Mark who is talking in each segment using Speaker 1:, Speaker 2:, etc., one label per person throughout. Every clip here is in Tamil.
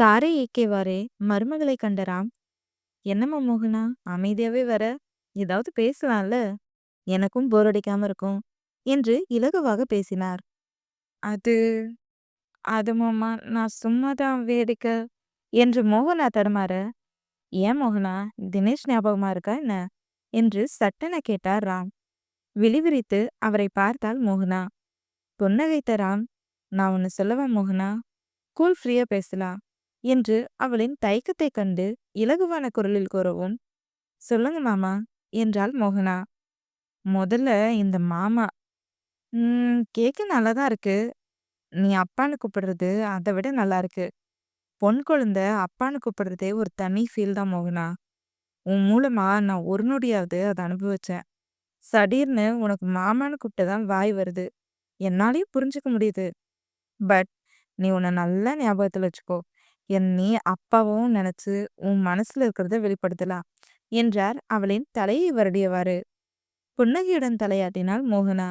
Speaker 1: காரை இயக்கியவாறே மருமகளை கண்ட ராம் என்னம்மா மோகனா அமைதியாவே வர ஏதாவது பேசலாம்ல? எனக்கும் போர் அடிக்காம இருக்கும் என்று இலகுவாக பேசினார். அது அது மாமா நான் சும்மா தான் வேடிக்கை என்று மோகனா தடுமாற ஏன் மோகனா தினேஷ் ஞாபகமா இருக்கா என்ன? என்று சட்டென கேட்டார் ராம். விழிவிரித்து அவரை பார்த்தாள் மோகனா. புன்னகைத்த ராம் நான் ஒன்று சொல்லவா மோகனா? கூல் ஃப்ரீயா பேசலாம். என்று அவளின் தயக்கத்தைக் கண்டு இலகுவான குரலில் கூறவும் சொல்லுங்க மாமா என்றாள் மோகனா. முதல்ல இந்த மாமா. கேக்கு நல்லா தான் இருக்கு. நீ அப்பான்னு கூப்பிடுறது அதை விட நல்லா இருக்கு. பொன் குழந்தை அப்பான்னு கூப்பிடுறதே ஒரு தனி ஃபீல் தான் மோகனா. உன் மூலமா நான் ஒரு நொடியாவது அதை அனுபவிச்சேன். சடீர்னு உனக்கு மாமான்னு கூப்பிட்டுதான் வாய் வருது. என்னாலையும் புரிஞ்சுக்க முடியுது. பட் நீ உன்னை நல்லா ஞாபகத்தில் வச்சுக்கோ. என் நீ அப்பாவும் நினைச்சு உன் மனசுல இருக்கிறத வெளிப்படுத்தலாம் என்றார். அவளின் தலையை வருடியவாறு. புன்னகையுடன் தலையாட்டினாள் மோகனா?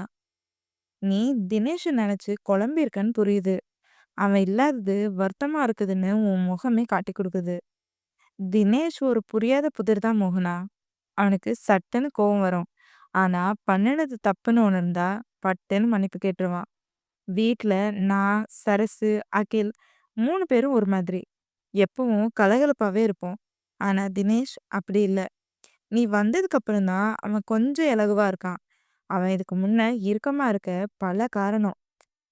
Speaker 1: நீ தினேஷை நினைச்சு குழம்பியிருக்கன்னு புரியுது. அவன் இல்லாதது வருத்தமா இருக்குதுன்னு உன் முகமே காட்டி கொடுக்குது. தினேஷ் ஒரு புரியாத புதிர் தான் மோகனா. அவனுக்கு சட்டுன்னு கோவம் வரும். ஆனா பண்ணினது தப்புன்னு உணர்ந்தா பட்டுன்னு மன்னிப்பு கேட்டுருவான். வீட்டில் நான் சரசு அகில் மூணு பேரும் ஒரு மாதிரி. எப்பவும் கலகலப்பாவே இருப்போம். ஆனா தினேஷ் அப்படி இல்ல. நீ வந்ததுக்கப்புறம் தான் அவன் கொஞ்சம் இலகுவா இருக்கான். அவன் இதுக்கு முன்ன இறுக்கமா இருக்க பல காரணம்.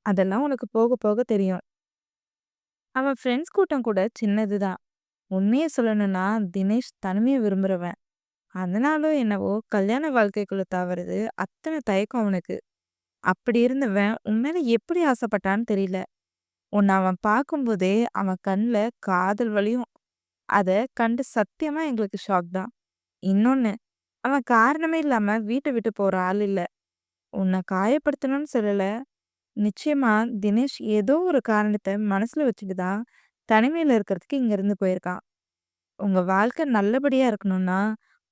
Speaker 1: அதெல்லாம் உனக்கு போக போக தெரியும். அவன் ஃப்ரெண்ட்ஸ் கூட்டம் கூட சின்னதுதான் உண்மையை சொல்லணும்னா தினேஷ் தனிமையை விரும்புறவன். அதனாலும் என்னவோ கல்யாண வாழ்க்கைக்குள்ள தவறுது அத்தனை தயக்கம் அவனுக்கு. அப்படி இருந்தவன் உண்மையில எப்படி ஆசைப்பட்டான்னு தெரியல. உன்னை அவன் பார்க்கும்போதே அவன் கண்ணில் காதல் வலியும் அதை கண்டு சத்தியமா எங்களுக்கு ஷாக் தான். இன்னொன்று அவன் காரணமே இல்லாமல் வீட்டை விட்டு போகிற ஆள் இல்லை. உன்னை காயப்படுத்தணும்னு சொல்லலை. நிச்சயமாக தினேஷ் ஏதோ ஒரு காரணத்தை மனசில் வச்சுட்டு தான் தனிமையில் இருக்கிறதுக்கு இங்கேருந்து போயிருக்கான். உங்கள் வாழ்க்கை நல்லபடியாக இருக்கணும்னா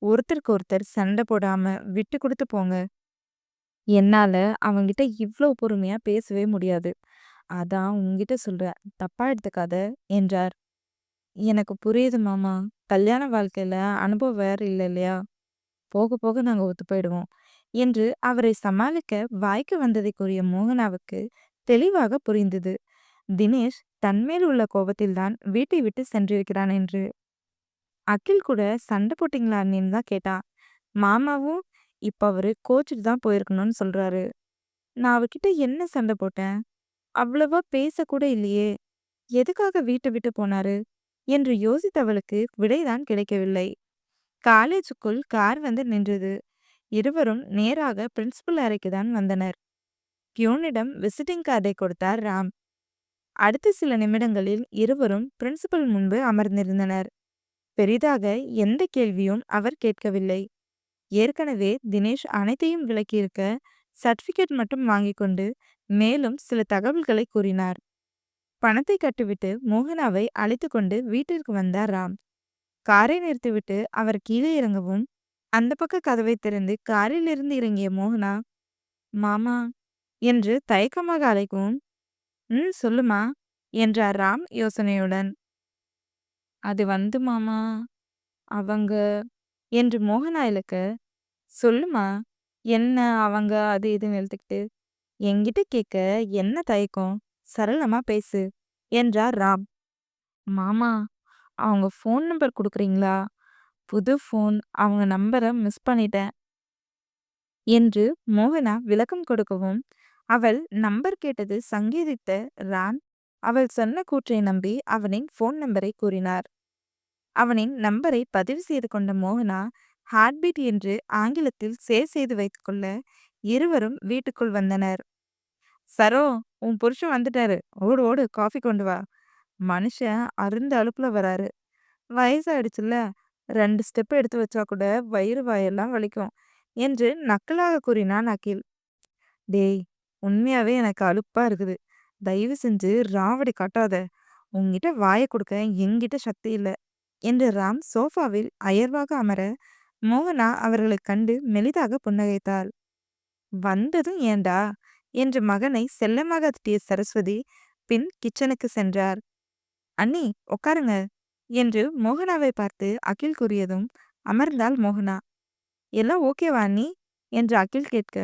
Speaker 1: ஒருத்தருக்கு ஒருத்தர் சண்டை போடாமல் விட்டு கொடுத்து போங்க. என்னால் அவன்கிட்ட இவ்வளோ பொறுமையாக பேசவே முடியாது. அதான் உங்ககிட்ட சொல்கிறேன் தப்பாக எடுத்துக்காத என்றார். எனக்கு புரியுது மாமா. கல்யாண வாழ்க்கையில அனுபவம் வேற இல்ல இல்லையா? போக போக நாங்க ஒத்து போயிடுவோம் என்று அவரை சமாளிக்க வாய்க்கு வந்ததை கூறிய மோகனாவுக்கு தெளிவாக புரிந்தது. தினேஷ் தன்மேல் உள்ள கோபத்தில்தான் வீட்டை விட்டு சென்றிருக்கிறான் என்று. அகில் கூட சண்டை போட்டீங்களா? அண்ணின்னு தான் கேட்டா. மாமாவும் இப்ப அவரு கோச்சிட்டு தான் போயிருக்கணும்னு சொல்றாரு. நான் அவகிட்ட என்ன சண்டை போட்டேன்? அவ்வளவா பேசக்கூட இல்லையே. எதுக்காக வீட்டை விட்டு போனாரு? என்று யோசித்தவளுக்கு விடைதான் கிடைக்கவில்லை. காலேஜுக்குள் கார் வந்து நின்றது. இருவரும் நேராக பிரின்சிபல் அறைக்கு தான் வந்தனர். பியூனிடம் விசிட்டிங் கார்டை கொடுத்தார் ராம். அடுத்த சில நிமிடங்களில் இருவரும் பிரின்சிபல் முன்பு அமர்ந்திருந்தனர். பெரிதாக எந்த கேள்வியும் அவர் கேட்கவில்லை. ஏற்கனவே தினேஷ் அனைத்தையும் விளக்கியிருக்க சர்டிபிகேட் மட்டும் வாங்கி கொண்டு மேலும் சில தகவல்களை கூறினார். பணத்தை கட்டிவிட்டு மோகனாவை அழைத்து கொண்டு வீட்டிற்கு வந்தார் ராம். காரை நிறுத்திவிட்டு அவர் கீழே இறங்கவும் அந்த பக்க கதவை திறந்து காரில் இருந்து இறங்கிய மோகனா மாமா என்று தயக்கமாக அழைக்கவும் ம் சொல்லுமா என்றார் ராம் யோசனையுடன். அது வந்து மாமா அவங்க என்று மோகனா இழுக்க சொல்லுமா என்ன அவங்க அது இதுன்னு எழுத்துக்கிட்டு என்கிட்ட கேட்க என்ன தயக்கம்? சரளமா பேசு என்றார் ராம். மாமா அவங்க ஃபோன் நம்பர் கொடுக்குறீங்களா? புது ஃபோன் அவங்க நம்பரை மிஸ் பண்ணிட்டேன் என்று மோகனா விளக்கம் கொடுக்கவும் அவள் நம்பர் கேட்டது சங்கீதித்த ராம். அவள் சொன்ன கூற்றை நம்பி அவனின் ஃபோன் நம்பரை கூறினார். அவனின் நம்பரை பதிவு செய்து கொண்ட மோகனா ஹார்ட்பீட் என்று ஆங்கிலத்தில் சேவ் செய்து வைத்துக்கொள்ள இருவரும் வீட்டுக்குள் வந்தனர். சரோ உன் புருஷன் வந்துட்டாரு. ஓடு ஓடு காஃபி கொண்டு வா. மனுஷன் அருந்த அழுப்புல வராரு. வயசாயிடுச்சுல்ல. ரெண்டு ஸ்டெப் எடுத்து வச்சா கூட வயிறு வாயெல்லாம் வலிக்கும் என்று நக்கலாக கூறினான் அகில். டேய் உண்மையாவே எனக்கு அலுப்பா இருக்குது. தயவு செஞ்சு ராவடி காட்டாத. உங்ககிட்ட வாயை கொடுக்க என்கிட்ட சக்தி இல்லை என்று ராம் சோஃபாவில் அயர்வாக அமர மோகனா அவர்களைக் கண்டு மெலிதாக புன்னகைத்தாள். வந்ததும் ஏண்டா? என்று மகனை செல்லமாக திட்டிய சரஸ்வதி பின் கிச்சனுக்கு சென்றார். அண்ணி உட்காருங்க என்று மோகனாவை பார்த்து அகில் கூறியதும் அமர்ந்தாள் மோகனா. எல்லாம் ஓகேவா அண்ணி? என்று அகில் கேட்க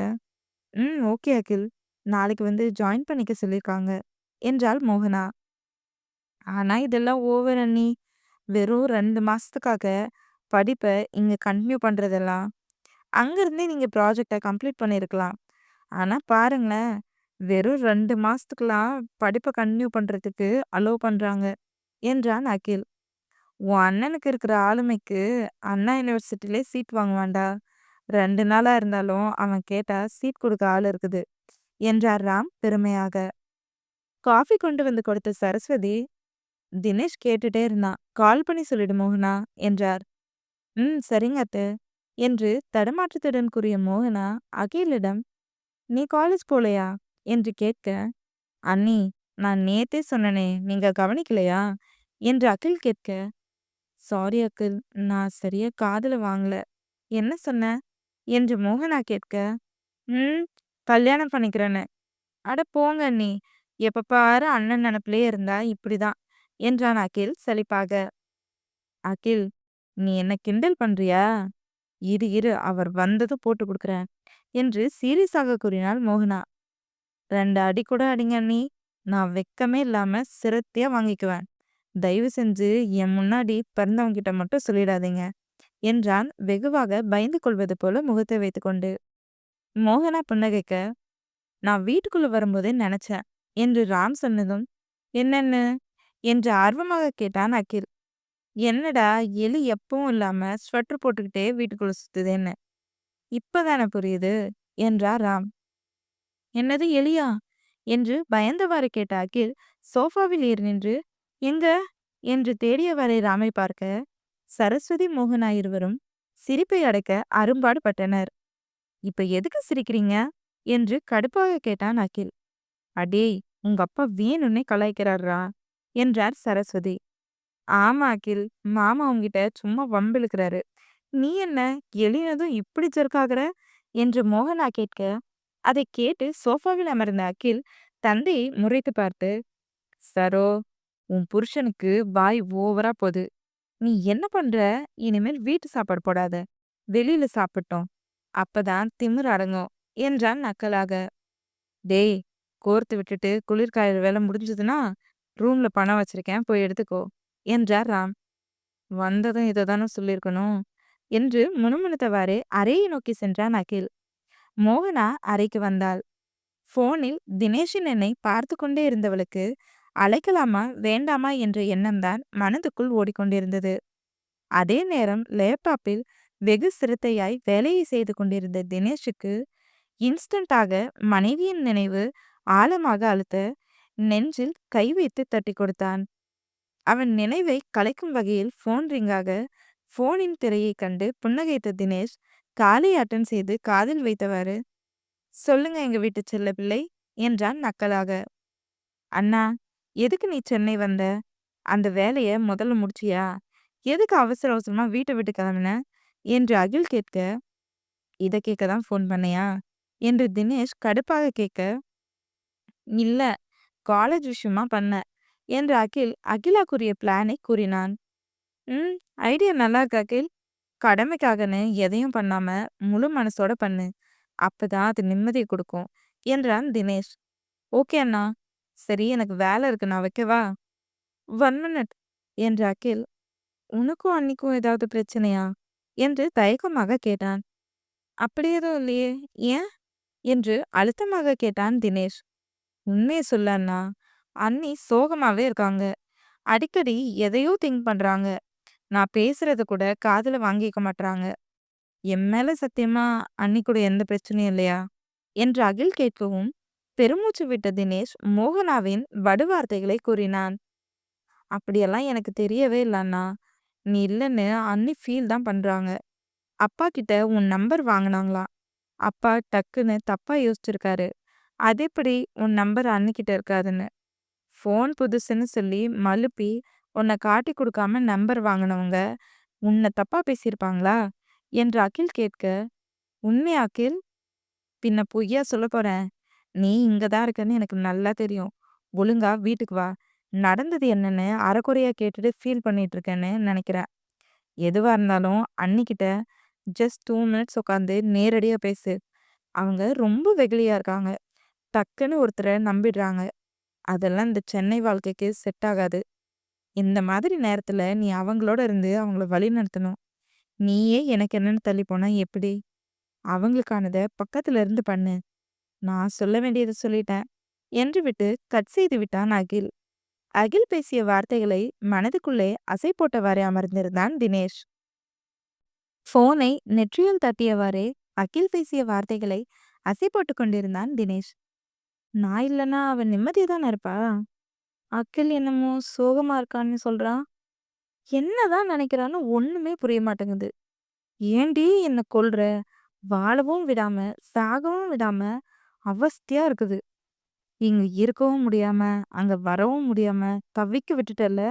Speaker 1: ம் ஓகே அகில். நாளைக்கு வந்து ஜாயின் பண்ணிக்க சொல்லியிருக்காங்க என்றாள் மோகனா. ஆனா இதெல்லாம் ஓவர் அண்ணி. வெறும் ரெண்டு மாசத்துக்காக படிப்பை இங்க கண்டினியூ பண்றதெல்லாம் அங்கிருந்தே நீங்க ப்ராஜெக்டை கம்ப்ளீட் பண்ணியிருக்கலாம் ஆனா பாருங்களேன் வெறும் ரெண்டு மாசத்துக்குலாம் படிப்பை கண்டினியூ பண்றதுக்கு அலோவ் பண்றாங்க என்றான் அகில். உன் அண்ணனுக்கு இருக்கிற ஆளுமைக்கு அண்ணா யூனிவர்சிட்டிலே சீட் வாங்குவான்டா. ரெண்டு நாளா இருந்தாலும் அவன் கேட்டா சீட் கொடுக்க ஆள் இருக்குது என்றார் ராம் பெருமையாக. காஃபி கொண்டு வந்து கொடுத்த சரஸ்வதி தினேஷ் கேட்டுட்டே இருந்தான். கால் பண்ணி சொல்லிடு மோகனா என்றார். ம் சரிங்க அத்தை. என்று தடுமாற்றத்துடன் கூறிய மோகனா அகிலிடம் நீ காலேஜ் போலையா? என்று கேட்க அண்ணி நான் நேத்தே சொன்னனே நீங்க கவனிக்கலையா? என்று அகில் கேட்க சாரி அகில் நான் சரியா காதுல வாங்கல. என்ன சொன்ன? என்று மோகனா கேட்க ம் கல்யாணம் பண்ணிக்கிறேன்னு. அட போங்க அண்ணி எப்ப பாரு அண்ணன் நினப்பிலே இருந்தா இப்படிதான் என்றான் அகில் சலிப்பாக அகில் நீ என்ன கிண்டல் பண்றியா? இரு இரு அவர் வந்ததும் போட்டு கொடுக்குறேன் என்று சீரியஸாக கூறினாள் மோகனா. ரெண்டு அடி கூட அடிங்க நீ நான் வெக்கமே இல்லாம சிரத்தியா வாங்கிக்குவேன். தயவு செஞ்சு என் முன்னாடி பிறந்தவங்க கிட்ட மட்டும் சொல்லிடாதீங்க என்றான் வெகுவாக பயந்து கொள்வது போல முகத்தை வைத்துக்கொண்டு மோகனா புன்னகைக்க நான் வீட்டுக்குள்ள வரும்போதே நினைச்சேன் என்று ராம் சொன்னதும் என்னன்னு? என்று ஆர்வமாக கேட்டான் அகில். என்னடா எலி எப்பவும் இல்லாம ஸ்வெட்டர் போட்டுக்கிட்டே வீட்டுக்குள்ள சுத்துது என்ன இப்பதானே புரியுது? என்றார் ராம். என்னது எலியா? என்று பயந்தவாறு கேட்ட அகில் சோஃபாவில் ஏறி நின்று எங்க? என்று தேடியவரை ராமை பார்க்க சரஸ்வதி மோகனா இருவரும் சிரிப்பை அடைக்க அரும்பாடு பட்டனர் இப்ப எதுக்கு சிரிக்கிறீங்க? என்று கடுப்பாக கேட்டான் அகில். அடேய் உங்க அப்பா வேணும்னே கலாய்க்கிறாரா? என்றார் சரஸ்வதி. ஆமா அகில். மாமா உங்ககிட்ட சும்மா வம்பிழுக்கிறாரு. நீ என்ன எளினதும் இப்படி ஜெர்க்காகிற என்று மோகனா கேட்க அதை கேட்டு சோஃபாவில் அமர்ந்த அகில் தந்தையை முறைத்து பார்த்து சரோ உன் புருஷனுக்கு வாய் ஓவரா போகுது. நீ என்ன பண்ற? இனிமேல் வீட்டு சாப்பாடு போடாத. வெளியில சாப்பிட்டோம். அப்பதான் திமிர் அடங்கும் என்றான் நக்கலாக. டேய் கோர்த்து விட்டுட்டு குளிர்காயிற வேலை முடிஞ்சதுன்னா ரூம்ல பணம் வச்சிருக்கேன். போய் எடுத்துக்கோ. என்றார் ராம். வந்ததும் இதை தானே சொல்லியிருக்கணும்? என்று முணுமுணுத்தவாறு அறையை நோக்கி சென்றான் அகில். மோகனா அறைக்கு வந்தாள். போனில் தினேஷின் என்னை பார்த்து கொண்டே இருந்தவளுக்கு அழைக்கலாமா வேண்டாமா என்ற எண்ணம்தான் மனதுக்குள் ஓடிக்கொண்டிருந்தது. அதே நேரம் லேப்டாப்பில் வெகு சிறுத்தையாய் வேலையை செய்து கொண்டிருந்த தினேஷுக்கு இன்ஸ்டண்டாக மனைவியின் நினைவு ஆழமாக அழுத்த நெஞ்சில் கை வைத்து தட்டி கொடுத்தான். அவன் நினைவை கலைக்கும் வகையில் ஃபோன் ரிங்காக ஃபோனின் திரையை கண்டு புன்னகைத்த தினேஷ் காலை அட்டன் செய்து காதில் வைத்தவாறு சொல்லுங்க எங்க வீட்டு செல்ல பிள்ளை என்றான் நக்கலாக. அண்ணா எதுக்கு நீ சென்னை வந்த? அந்த வேலைய முதல்ல முடிச்சியா? எதுக்கு அவசர அவசரமா வீட்டை விட்டு கிளம்பின? என்று அகில் கேட்க இதை கேட்க தான் ஃபோன் பண்ணையா? என்று தினேஷ் கடுப்பாக கேட்க இல்லை காலேஜ் விஷயமா பண்ண. என்று அகில் அகிலா கூறிய பிளானை கூறினான். ம் ஐடியா நல்லா இருக்கு அகில். கடமைக்காகன்னு எதையும் பண்ணாம முழு மனசோட பண்ணு. அப்பதான் அது நிம்மதியை கொடுக்கும் என்றான் தினேஷ். ஓகே அண்ணா. சரி எனக்கு வேலை இருக்கு. நான் வைக்கவா? ஒன் மினிட் என்று அகில். உனக்கும் அன்னிக்கும் ஏதாவது பிரச்சனையா? என்று தயக்கமாக கேட்டான். அப்படி எதுவும் இல்லையே. ஏன்? என்று அழுத்தமாக கேட்டான் தினேஷ். உண்மையை சொல்ல அண்ணா. அண்ணி சோகமாவே இருக்காங்க. அடிக்கடி எதையோ திங்க் பண்றாங்க. நான் பேசுறது கூட காதுல வாங்கிக்க மாட்றாங்க. என் மேல சத்தியமா அன்னி கூட எந்த பிரச்சனையும் இல்லையா? என்று அகில் கேட்கவும் பெருமூச்சு விட்ட தினேஷ் மோகனாவின் வடுவார்த்தைகளை கூறினான். அப்படியெல்லாம் எனக்கு தெரியவே இல்லைண்ணா நீ இல்லைன்னு அன்னி ஃபீல் தான் பண்றாங்க. அப்பா கிட்ட உன் நம்பர் வாங்கினாங்களா? அப்பா டக்குன்னு தப்பா யோசிச்சிருக்காரு. அது எப்படி உன் நம்பர் அன்னிக்கிட்ட இருக்காதுன்னு? ஃபோன் புதுசுன்னு சொல்லி மழுப்பி உன்னை காட்டி கொடுக்காம நம்பர் வாங்கினவங்க உன்னை தப்பா பேசியிருப்பாங்களா என்று அகில் கேட்க உண்மை அகில் பின்ன பொய்யா சொல்ல போறேன் நீ இங்க தான் இருக்கன்னு எனக்கு நல்லா தெரியும் ஒழுங்கா வீட்டுக்கு வா நடந்தது என்னன்னு அரைகுறையா கேட்டுட்டு ஃபீல் பண்ணிட்டு இருக்கேன்னு நினைக்கிறேன். எதுவா இருந்தாலும் அண்ணிக்கிட்ட ஜஸ்ட் டூ மினிட்ஸ் உட்காந்து நேரடியா பேசு. அவங்க ரொம்ப வெகுளியா இருக்காங்க. டக்குன்னு ஒருத்தரை நம்பிடுறாங்க. அதெல்லாம் இந்த சென்னை வாழ்க்கைக்கு செட் ஆகாது. இந்த மாதிரி நேரத்துல நீ அவங்களோட இருந்து அவங்கள வழிநடத்தணும். நீயே எனக்கு என்னன்னு தள்ளி போனா எப்படி? அவங்களுக்கானத பக்கத்துல இருந்து பண்ணு. நான் சொல்ல வேண்டியதை சொல்லிட்டேன். என்று விட்டு கட் செய்து விட்டான் அகில். அகில் பேசிய வார்த்தைகளை மனதுக்குள்ளே அசை போட்டவாறே அமர்ந்திருந்தான் தினேஷ். ஃபோனை நெற்றியில் தட்டியவாறே அகில் பேசிய வார்த்தைகளை அசை போட்டுக் கொண்டிருந்தான் தினேஷ். நான் இல்லைனா அவ நிம்மதியா தானே இருப்பா? அகில் என்னமோ சோகமா இருக்கான்னு சொல்றான். என்னதான் நினைக்கிறான்னு ஒண்ணுமே புரிய மாட்டேங்குது. ஏன்டி என்ன கொல்ற? வாழவும் விடாம, சாகவும் விடாம அவஸ்தையா இருக்குது. இங்க இருக்கவும் முடியாம, அங்க வரவும் முடியாம தவிக்க விட்டுட்டல்ல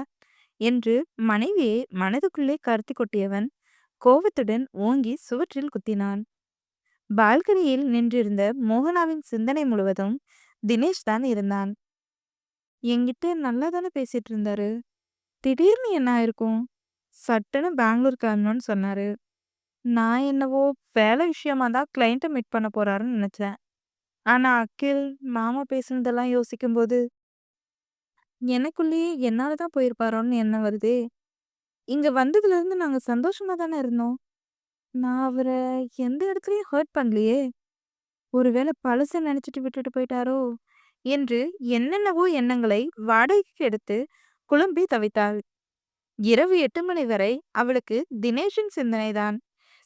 Speaker 1: என்று மனைவியை மனதுக்குள்ளே கருத்தி கொட்டியவன் கோபத்துடன் ஓங்கி சுவற்றில் குத்தினான். பால்கனியில் நின்றிருந்த மோகனாவின் சிந்தனை முழுவதும் தினேஷ் தான் இருந்தான். என்கிட்ட நல்லா தானே பேசிட்டு இருந்தாரு. திடீர்னு என்ன ஆயிருக்கும்? சட்டுன்னு பெங்களூர் கிளம்பணும்னு சொன்னாரு. நான் என்னவோ வேலை விஷயமா தான் கிளைண்ட்டை மீட் பண்ண போறாருன்னு நினைச்சேன். ஆனா அகில், மாமா பேசுனதெல்லாம் யோசிக்கும்போது எனக்குள்ளேயே என்னால தான் போயிருப்பாரோன்னு எண்ணம் வருதே. இங்க வந்ததுல இருந்து நாங்க சந்தோஷமா தானே இருந்தோம். நான் அவரை எந்த இடத்துலயும் ஹர்ட் பண்ணலையே. ஒருவேளை பழச நினைச்சிட்டு விட்டுட்டு போயிட்டாரோ? என்று என்னென்னவோ எண்ணங்களை வாடகைக்கு எடுத்து குழம்பி தவித்தாள். இரவு எட்டு மணி வரை அவளுக்கு தினேஷின் சிந்தனைதான்.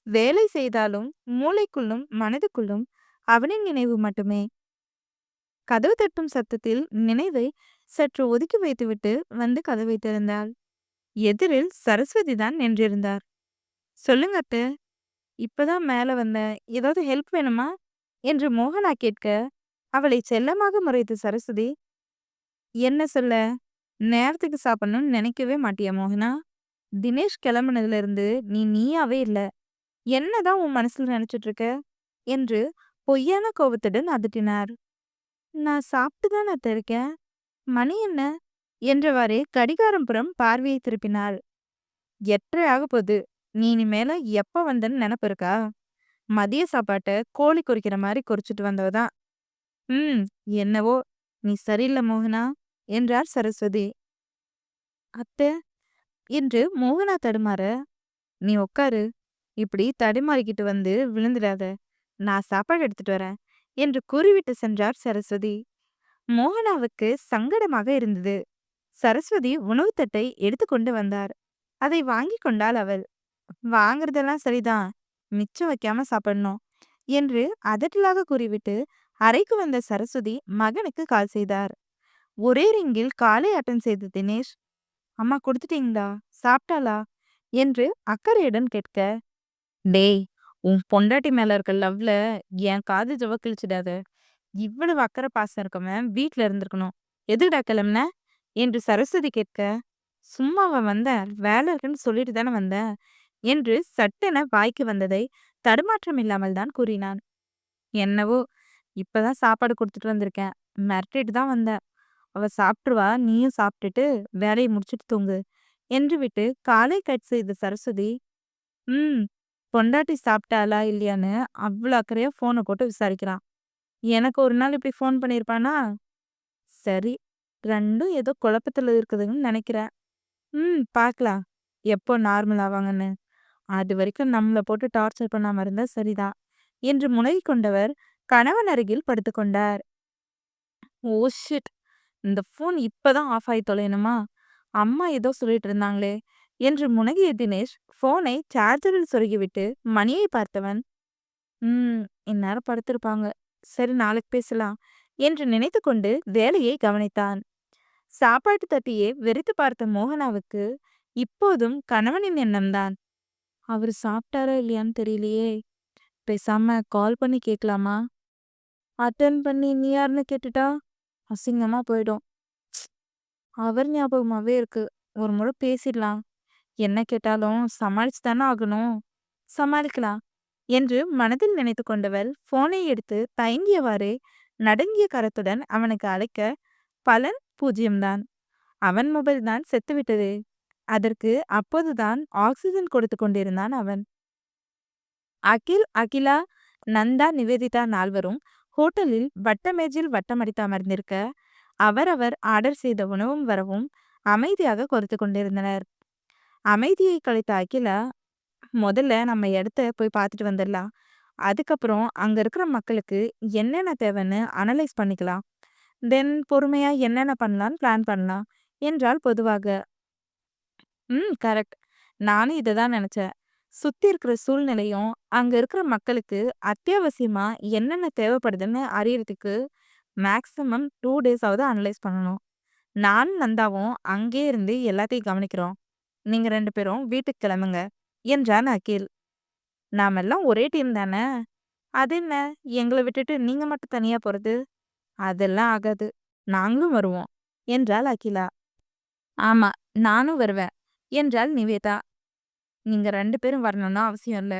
Speaker 1: வேலை செய்தாலும் மூளைக்குள்ளும் மனதுக்குள்ளும் அவனின் நினைவு மட்டுமே. கதவு தட்டும் சத்தத்தில் நினைவை சற்று ஒதுக்கி வைத்துவிட்டு வந்து கதவை திறந்தாள். எதிரில் சரஸ்வதி தான் நின்றிருந்தார். சொல்லுங்க அத்த. இப்பதான் மேலே வந்தேன். ஏதாவது ஹெல்ப் வேணுமா? என்று மோகனா கேட்க அவளை செல்லமாக முறைத்த சரஸ்வதி என்ன சொல்ல? நேரத்துக்கு சாப்பிடணும்னு நினைக்கவே மாட்டியா மோகனா? தினேஷ் கிளம்புனதுல இருந்து நீ நீயாவே இல்ல. என்னதான் உன் மனசுல நினைச்சிட்டு இருக்க? என்று பொய்யான கோபத்துடன் அதட்டினார். நான் சாப்பிட்டு தான் அத்தை இருக்கேன். மணி என்ன? என்றவாறே கடிகாரம்புறம் பார்வையை திருப்பினாள் எட்டரை ஆக போகுது. நீ இனிமேல எப்ப வந்தன்னு நினப்பு இருக்கா? மதிய சாப்பாட்டை கோழி குறிக்கிற மாதிரி குறிச்சிட்டு வந்தவதான் ம் என்னவோ நீ சரியில்லை மோகனா? என்றார் சரஸ்வதி. அத்தை என்று மோகனா தடுமாற? நீ உட்காரு இப்படி தடுமாறிக்கிட்டு வந்து விழுந்துடாத. நான் சாப்பாடு எடுத்துட்டு வரேன் என்று கூறிவிட்டு சென்றார் சரஸ்வதி. மோகனாவுக்கு சங்கடமாக இருந்தது. சரஸ்வதி உணவு தட்டை எடுத்துக்கொண்டு வந்தார். அதை வாங்கி கொண்டாள் அவள். வாங்குறதெல்லாம் சரிதான். மிச்சம் வைக்காம சாப்பிடணும் என்று அதட்டலாக கூறிவிட்டு அறைக்கு வந்த சரஸ்வதி மகனுக்கு கால் செய்தார். ஒரே ரிங்கில் காலை அட்டன் செய்த தினேஷ். அம்மா கொடுத்துட்டீங்களா? சாப்பிட்டாளா? என்று அக்கறையுடன் கேட்க டேய் உன் பொண்டாட்டி மேல இருக்க லவ்ல என் காது ஜவ கிழிச்சிடாத இவ்வளவு அக்கறை பாசம் இருக்கவன் வீட்ல இருந்திருக்கணும். எதுடா கிளம்புன? என்று சரஸ்வதி கேட்க சும்மாவை வந்த? வேலை இருக்குன்னு சொல்லிட்டு தானே வந்தேன் என்று சட்டென வாய்க்கு வந்ததை தடுமாற்றம் இல்லாமல் தான் கூறினான். என்னவோ இப்பதான் சாப்பாடு கொடுத்துட்டு வந்திருக்கேன். மிரட்டிட்டு தான் வந்தேன். அவ சாப்பிட்டுருவா நீயும் சாப்பிட்டுட்டு வேலையை முடிச்சிட்டு தூங்கு என்று விட்டு காலை கட் செய்த சரஸ்வதி ம் பொண்டாட்டி சாப்பிட்டாளா இல்லையான்னு அவ்வளோ அக்கறையா ஃபோனை போட்டு விசாரிக்கிறான். எனக்கு ஒரு நாள் இப்படி ஃபோன் பண்ணியிருப்பானா? சரி ரெண்டும் ஏதோ குழப்பத்தில் இருக்குதுன்னு நினைக்கிறேன். ம் பார்க்கலாம். எப்போ நார்மல் ஆவாங்கன்னு. அது வரைக்கும் நம்மளை போட்டு டார்ச்சர் பண்ணாம இருந்தா சரிதான். என்று முனகி கொண்டவர் கணவன் அருகில் படுத்துக்கொண்டார் ஓ ஷிட்! இந்த ஃபோன் இப்பதான் ஆஃப் ஆகி தொலையணுமா? அம்மா ஏதோ சொல்லிட்டு இருந்தாங்களே என்று முனகிய தினேஷ் ஃபோனை சார்ஜரில் சொருகிவிட்டு மணியை பார்த்தவன் ம் இந்நேரம் படுத்திருப்பாங்க. சரி நாளைக்கு பேசலாம் என்று நினைத்து கொண்டு வேலையை கவனித்தான். சாப்பாட்டு தட்டியே வெறித்து பார்த்த மோகனாவுக்கு இப்போதும் கணவனின் எண்ணம்தான். அவர் சாப்பிட்டாரா இல்லையான்னு தெரியலையே. பேசாம கால் பண்ணி கேட்கலாமா அட்டன் பண்ணி நீ யாருன்னு கேட்டுட்டா? அசிங்கமா போயிடும். அவர் ஞாபகமாவே இருக்கு. ஒரு முறை பேசிடலாம். என்ன கேட்டாலும் சமாளிச்சு தானே ஆகணும். சமாளிக்கலாம். என்று மனதில் நினைத்து கொண்டவள் போனை எடுத்து தயங்கியவாறே நடுங்கிய கரத்துடன் அவனுக்கு அழைக்க பலன் பூஜ்ஜியம்தான். அவன் மொபைல் தான் செத்துவிட்டது. அதற்கு அப்போதுதான் ஆக்சிஜன் கொடுத்து கொண்டிருந்தான் அவன். அகில் அகிலா நந்தா நிவேதிதா நால்வரும் ஹோட்டலில் வட்டமேஜில் வட்டமடித்து அமர்ந்திருக்க அவரவர் ஆர்டர் செய்த உணவும் வரவும் அமைதியாக கொடுத்து கொண்டிருந்தனர். அமைதியை கழித்த அகிலா முதல்ல நம்ம இடத்த போய் பார்த்துட்டு வந்துடலாம். அதுக்கப்புறம் அங்க இருக்கிற மக்களுக்கு என்னென்ன தேவைன்னு அனலைஸ் பண்ணிக்கலாம். தென் பொறுமையா என்னென்ன பண்ணலான்னு பிளான் பண்ணலாம். என்றால் பொதுவாக. ம் கரெக்ட். நானும் இதை தான் நினச்சேன். சுற்றி இருக்கிற சூழ்நிலையும் அங்கே இருக்கிற மக்களுக்கு அத்தியாவசியமா என்னென்ன தேவைப்படுதுன்னு அறியறதுக்கு மேக்ஸிமம் டூ டேஸாவது அனலைஸ் பண்ணணும். நானும் நந்தாவும் அங்கே இருந்து எல்லாத்தையும் கவனிக்கிறோம். நீங்க ரெண்டு பேரும் வீட்டுக்கு கிளம்புங்க என்றான் அகில். நாமெல்லாம் ஒரே டீம் தானே? அது என்ன? எங்களை விட்டுட்டு நீங்க மட்டும் தனியா போறது? அதெல்லாம் ஆகாது. நாங்களும் வருவோம் என்றாள் அகிலா. ஆமா நானும் வருவேன். என்றாள் நிவேதா. நீங்க ரெண்டு பேரும் வரணும்னு அவசியம் இல்ல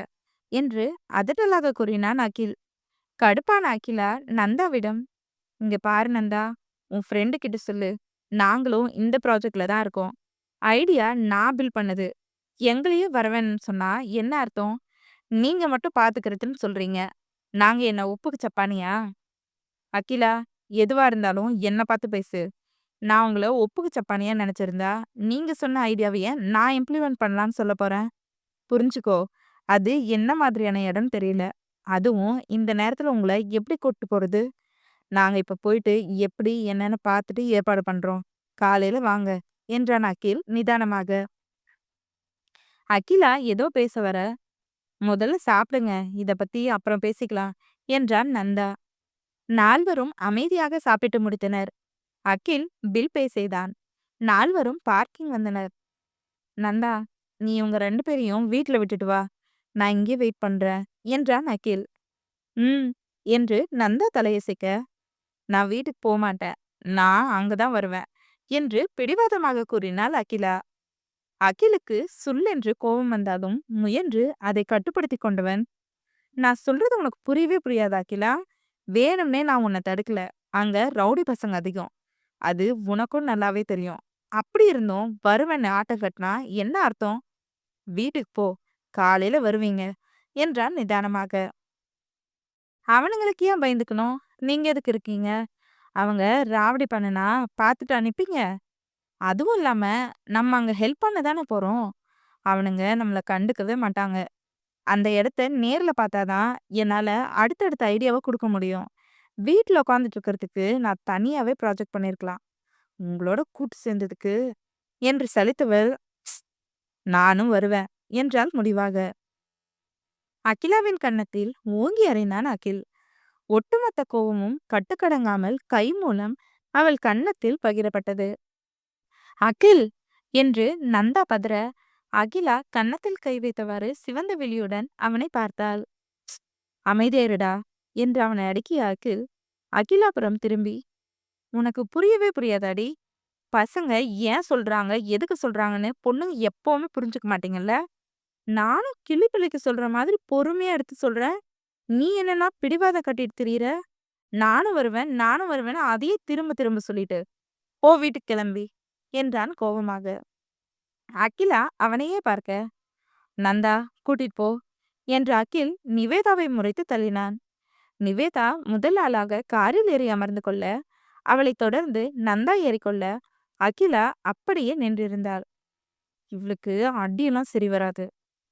Speaker 1: என்று அதட்டலாக கூறினான் அகில். கடுப்பான அகிலா நந்தாவிடம். இங்க பாரு நந்தா உன் ஃப்ரெண்டு கிட்ட சொல்லு. நாங்களும் இந்த ப்ராஜெக்ட்ல தான் இருக்கோம். ஐடியா நான் பில் பண்ணுது. எங்களையும் வரவேன்னு சொன்னா என்ன அர்த்தம்? நீங்க மட்டும் பாத்துக்கிறதுன்னு சொல்றீங்க. நாங்க என்ன உப்புக்கு சப்பானியா? அகிலா எதுவா இருந்தாலும் என்ன பார்த்து பேசு. நான் உங்களை ஒப்புக்கு சப்பானியாக நினச்சிருந்தா நீங்கள் சொன்ன ஐடியாவையே நான் இம்ப்ளிமெண்ட் பண்ணலாம்னு சொல்ல போறேன். புரிஞ்சுக்கோ அது என்ன மாதிரியான இடம் தெரியல. அதுவும் இந்த நேரத்தில் உங்களை எப்படி கூப்பிட்டு போறது? நாங்கள் இப்போ போயிட்டு எப்படி என்னென்னு பார்த்துட்டு ஏற்பாடு பண்ணுறோம் காலையில் வாங்க என்றான் அகில் நிதானமாக. அகிலா ஏதோ பேச வர முதல்ல சாப்பிடுங்க இதை பத்தி அப்புறம் பேசிக்கலாம் என்றான் நந்தா. நால்வரும் அமைதியாக சாப்பிட்டு முடித்தனர். அகில் பில் பே செய்தான். நால்வரும் பார்க்கிங் வந்தனர். நந்தா நீ உங்க ரெண்டு பேரையும் வீட்டுல விட்டுட்டு வா. நான் இங்கே வெயிட் பண்றேன் என்றான் அகில். ம் என்று நந்தா தலையசைக்க நான் வீட்டுக்கு போக மாட்டேன். நான் அங்கதான் வருவேன் என்று பிடிவாதமாக கூறினாள் அகிலா. அகிலுக்கு சுல்லென்று கோபம் வந்தாலும் முயன்று அதை கட்டுப்படுத்தி கொண்டவன் நான் சொல்றது உனக்கு புரியவே புரியாது அகிலா. வேணும்னே நான் உன்னை தடுக்கல. அங்க ரவுடி பசங்க அதிகம். அது உனக்கும் நல்லாவே தெரியும். அப்படி இருந்தும் வருவன் ஆட்டம் கட்டினா என்ன அர்த்தம்? வீட்டுக்கு போ காலையில வருவீங்க என்றான் நிதானமாக. அவனுங்களுக்கு ஏன் பயந்துக்கணும்? நீங்க எதுக்கு இருக்கீங்க? அவங்க ராவடி பண்ணுனா பார்த்துட்டு அனுப்பிங்க. அதுவும் இல்லாம நம்ம அங்க ஹெல்ப் பண்ண தானே போறோம். அவனுங்க நம்மளை கண்டுக்கவே மாட்டாங்க. அந்த இடத்த நேர்ல பார்த்தாதான் என்னால அடுத்தடுத்த ஐடியாவை கொடுக்க முடியும். வீட்டில் உட்காந்துட்டு இருக்கிறதுக்கு நான் தனியாவே ப்ராஜெக்ட் பண்ணியிருக்கலாம் உங்களோட கூட்டு சேர்ந்ததுக்கு என்று சலித்தவள் நானும் வருவேன் என்றால் முடிவாக. அகிலாவின் கன்னத்தில் ஓங்கி அறைந்தான் அகில். ஒட்டுமொத்த கோபமும் கட்டுக்கடங்காமல் கை மூலம் அவள் கன்னத்தில் பகிரப்பட்டது. அகில் என்று நந்தா பதற அகிலா கன்னத்தில் கை வைத்தவாறு சிவந்த வெளியுடன் அவனை பார்த்தாள். அமைதியருடா என்று அவனை அடுக்கிய அகில் அகிலாபுரம் திரும்பி. உனக்கு புரியவே புரியாதாடி? பசங்க ஏன் சொல்றாங்க? எதுக்கு சொல்றாங்கன்னு பொண்ணுங்க எப்பவுமே புரிஞ்சுக்க மாட்டீங்கல்ல? நானும் கிளி பிள்ளைக்கு சொல்ற மாதிரி பொறுமையா எடுத்து சொல்றேன். நீ என்னன்னா பிடிவாத கட்டிட்டு திரியிற? நானும் வருவேன் நானும் வருவேன்னு அதையே திரும்ப திரும்ப சொல்லிட்டு ஓ வீட்டுக்கு கிளம்பி என்றான் கோபமாக. அகிலா அவனையே பார்க்க நந்தா கூட்டிட்டு போ என்று அகில் நிவேதாவை முறைத்து தள்ளினான். நிவேதா முதல் ஆளாக காரில் ஏறி அமர்ந்து கொள்ள அவளை தொடர்ந்து நந்தா ஏறிக்கொள்ள அகிலா அப்படியே நின்றிருந்தாள். இவளுக்கு அடியெல்லாம் சரி வராது.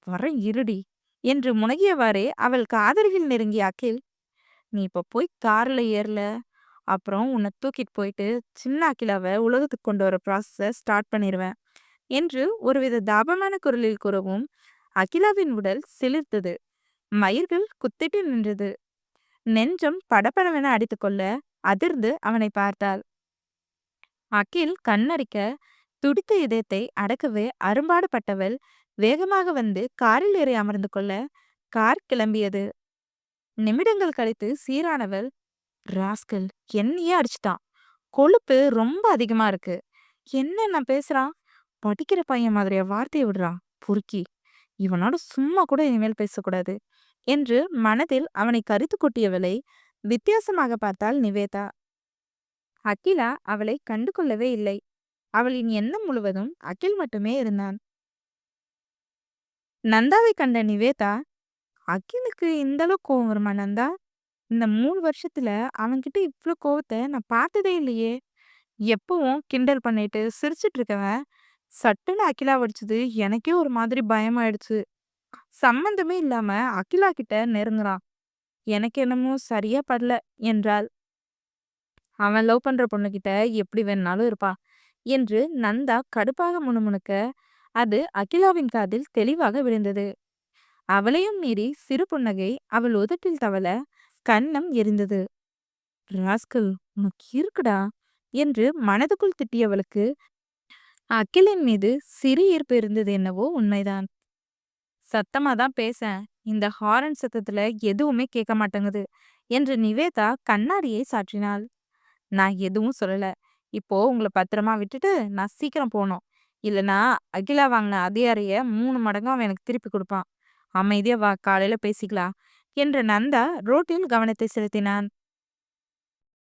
Speaker 1: வர இருடி என்று முனகியவாறே அவள் காதலில் நெருங்கிய அகில் நீ இப்ப போய் கார்ல ஏறல. அப்புறம் உன்னை தூக்கிட்டு போயிட்டு சின்ன அகிலாவை உலகத்துக்கு கொண்டு வர ப்ராசஸை ஸ்டார்ட் பண்ணிடுவேன் என்று ஒருவித தாபமான குரலில் கூறவும் அகிலாவின் உடல் சிலிர்த்தது. மயிர்கள் குத்திட்டு நின்றது. நெஞ்சம் படபடவென அடித்துக்கொள்ள அதிர்ந்து அவனை பார்த்தாள். அகில் கண்ணடிக்க துடித்த இதயத்தை அடக்கவே அரும்பாடுபட்டவள் வேகமாக வந்து காரில் ஏறி அமர்ந்து கொள்ள கார் கிளம்பியது. நிமிடங்கள் கழித்து சீரானவள் ராஸ்கல் என்னையே அடிச்சுட்டான். கொழுப்பு ரொம்ப அதிகமா இருக்கு. என்ன நான் பேசுறான்? படிக்கிற பையன் மாதிரிய வார்த்தையை விடுறான். பொறுக்கி. இவனோட சும்மா கூட இனிமேல் பேசக்கூடாது. என்று மனதில் அவனை கரித்து கொட்டியவளை வித்தியாசமாக பார்த்தாள் நிவேதா. அகிலா அவளை கண்டு கொள்ளவே இல்லை. அவளின் எண்ணம் முழுவதும் அகில் மட்டுமே இருந்தான். நந்தாவை கண்ட நிவேதா அகிலுக்கு இந்த அளவுக்கு கோவம் வருமா நந்தா? இந்த மூணு வருஷத்துல அவன்கிட்ட இவ்வளோ கோவத்தை நான் பார்த்ததே இல்லையே. எப்பவும் கிண்டல் பண்ணிட்டு சிரிச்சிட்டு இருக்கவன். சட்டுன்னு அகிலா வடிச்சது எனக்கே ஒரு மாதிரி பயமாயிடுச்சு. சம்பந்தமே இல்லாம அகிலா கிட்ட நெருங்குறான். எனக்கு என்னமோ சரியா படல என்றாள். அவன் லவ் பண்ற பொண்ணுகிட்ட எப்படி வேணாலும் இருப்பா என்று நந்தா கடுப்பாக முணுமுணுக்க அது அகிலாவின் காதில் தெளிவாக விழுந்தது. அவளையும் மீறி சிறு புன்னகை அவள் உதட்டில் தவள கன்னம் எரிந்தது. ராஸ்கல் உனக்கு இருக்குடா என்று மனதுக்குள் திட்டியவளுக்கு அகிலின் மீது சிறு ஈர்ப்பு இருந்தது என்னவோ உண்மைதான். சத்தமா தான் பேசேன். இந்த ஹாரன் சத்தத்துல எதுவுமே கேட்க மாட்டேங்குது என்று நிவேதா கண்ணாடியை சாற்றினாள். நான் எதுவும் சொல்லல. இப்போ உங்களை பத்திரமா விட்டுட்டு நான் சீக்கிரம் போகணும். இல்லைனா அகிலா வாங்கின அதே அறைய மூணு மடங்கு அவன் எனக்கு திருப்பி கொடுப்பான். அமைதியா வா காலையில பேசிக்கலாம் என்று நந்தா ரோட்டில் கவனத்தை செலுத்தினான்.